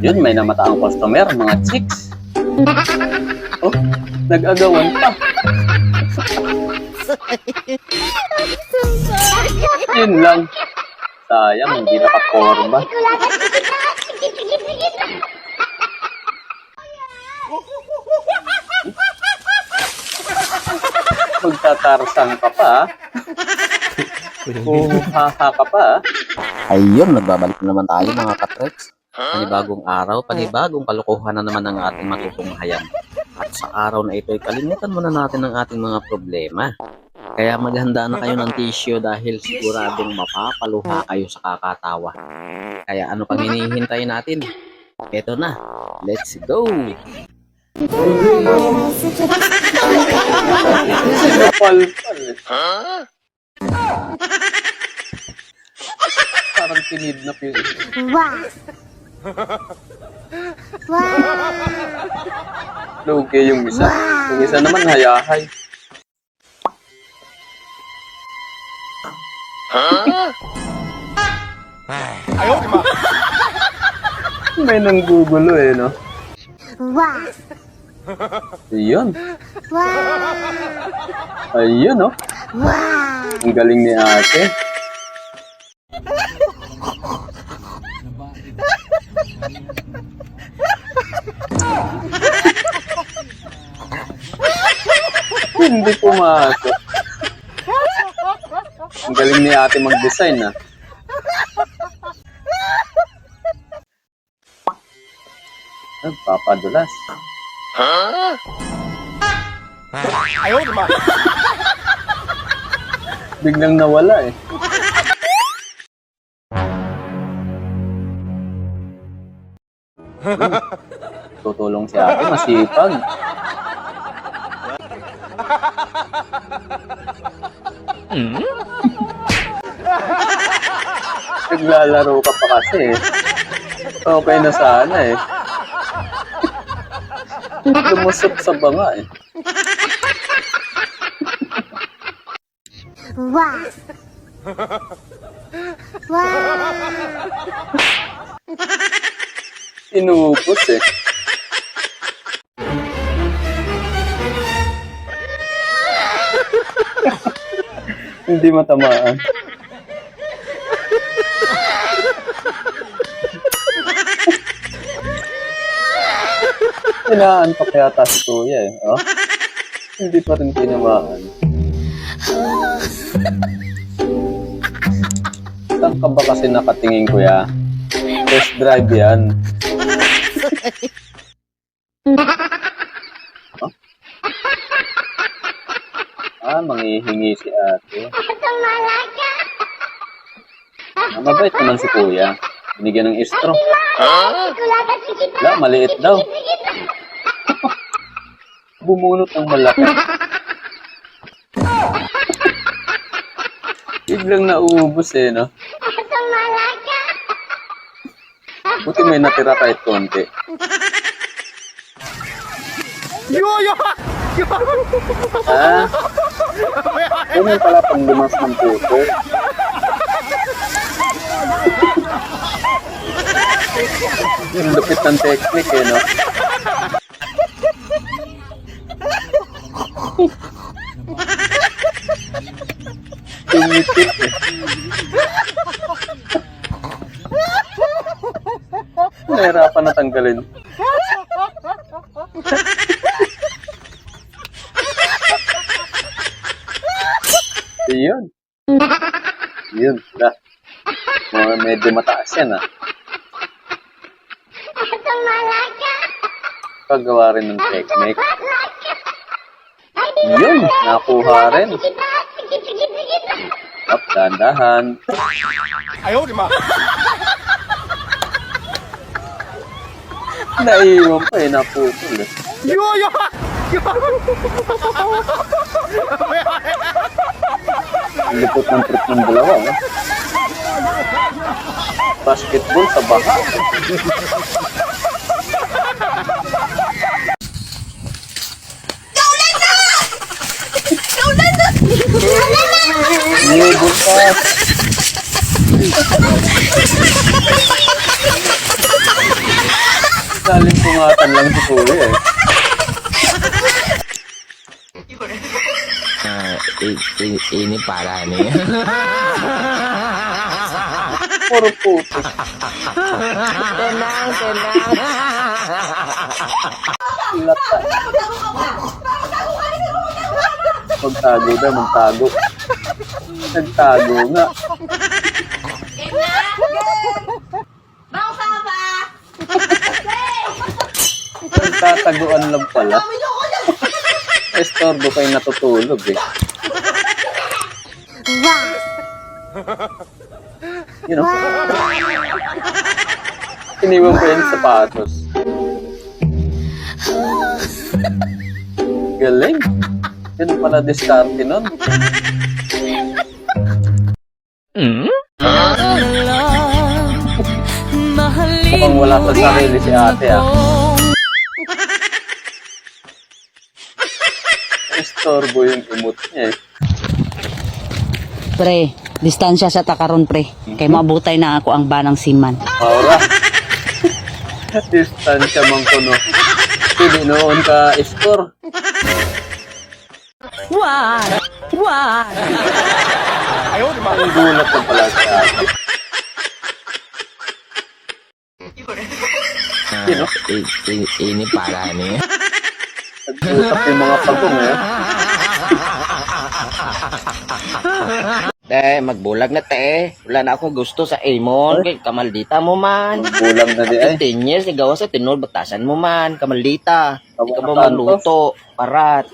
Yun, may namataang customer, mga chicks. Oh, nag-agawan pa. Yun lang. Sayang, hindi nakakorba. Magtatarsan ka pa. ah. Kuhaha ka pa. ah. Ayun, nagbabalik na naman tayo mga katreks. Panibagong araw, panibagong kalokohan na naman ang ating matutunghayan. At sa araw na ito, kalimutan muna natin ang ating mga problema. Kaya maghanda na kayo ng tissue dahil siguradong mapapaluha kayo sa kakatawa. Kaya ano pang hinihintay natin? Eto na, let's go! Eh. Parang kinidnap yun. Wow. Wow. Lugi yung isa. Yung isa naman hayahay. May nanggugulo eh, no? Wow. Ayun. Wow. Ayun, no? Wow. Ang galing ni ate. Hindi pumasok. Ang galing ni ate mag-design, ah. Nagpapadulas. Biglang nawala eh. Hmm. Tutulong si ate, masipag. Naglalaro ka pa kasi eh. Okay na sana eh. Lumusot sa banga eh. Wow. Wow. Inubos eh. Hindi matamaan. Inaantok yata si Kuya eh. Oh? Hindi pa rin tinamaan. Saan ka ba kasi nakatingin kuya? Test drive yan. Ah, manghihingi si ate. Ah, mabait naman si kuya. Binigyan ng istro. Wala, maliit daw. Bumunot ng malaki. Biglang nauubos eh, no? Buti may natira kahit konti. Ah? Ganyan pala pang lumas ng puso. Yung lupit ng technique eh, no? Tumitip eh. Nahirapan na tanggalin. Yun. Yun, wala. Mga medyo mataas yan, ah. Paggawa rin ng technique. Yun, nakuha rin. Up, dahan-dahan. Naiwan pa eh, naputol eh. Ang Lipot ng trip ng dalawa, no? Basketball sa baha. New bukas. Galing tungatan lang si kuya eh. Ah, i- i- ini parah nih. Puro puto. tenang, tenang. Lata. Magtago daw, magtago. Nagtago nga. Nagtataguan lang pala. Estorbo kayo natutulog eh. Wow. You know? Iniwan ko yung sapatos. Galing. Yan pala diskarte nun. Mukhang wala sa sarili si ate ah. Estorbo yung imot niya eh. Pre, distansya sa takaron pre. Kay mabutay na ako ang banang siman. Maura. Distansya man ko no. Pili noon ka score. Why? Why? Ang gulat ko pala ate. Ah, Sino? ini parah nih. Nag-usap yung mga pagong eh. Te, magbulag na te. Wala na akong gusto sa Amon. Kay kamaldita mo man. Bulang na di ay. Continuous, gawa sa tinol, batasan mo man. Kamaldita. Di ka ba maluto? Parat.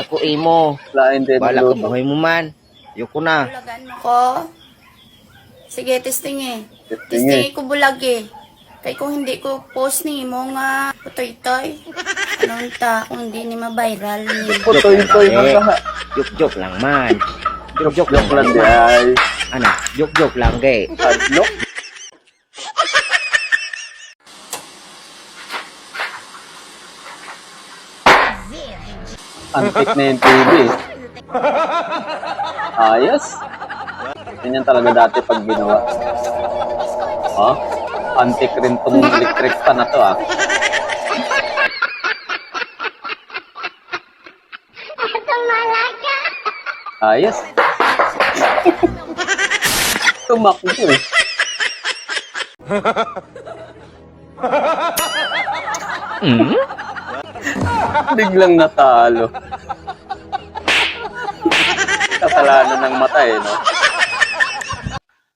Ako din Bala ka buhay mo man. Ayoko na. Bulagan ko. Sige, testing eh. Testing eh. Testing ko bulag eh. Kay kung hindi ko post ni mo nga putoy-toy. Anong ta kung hindi ni ma-viral ni. Putoy-toy mo Eh, ka. Joke-joke lang man. Lang Joke lang di ay. Ano? Joke-joke lang gay. Hadlok. Antik na yung TV. Ayos. Ganyan talaga dati pag ginawa. Ha? Antik rin tong electric fan na to ah. Ayos. Tumakbo eh. Biglang natalo. Kasalanan ng mata eh, no?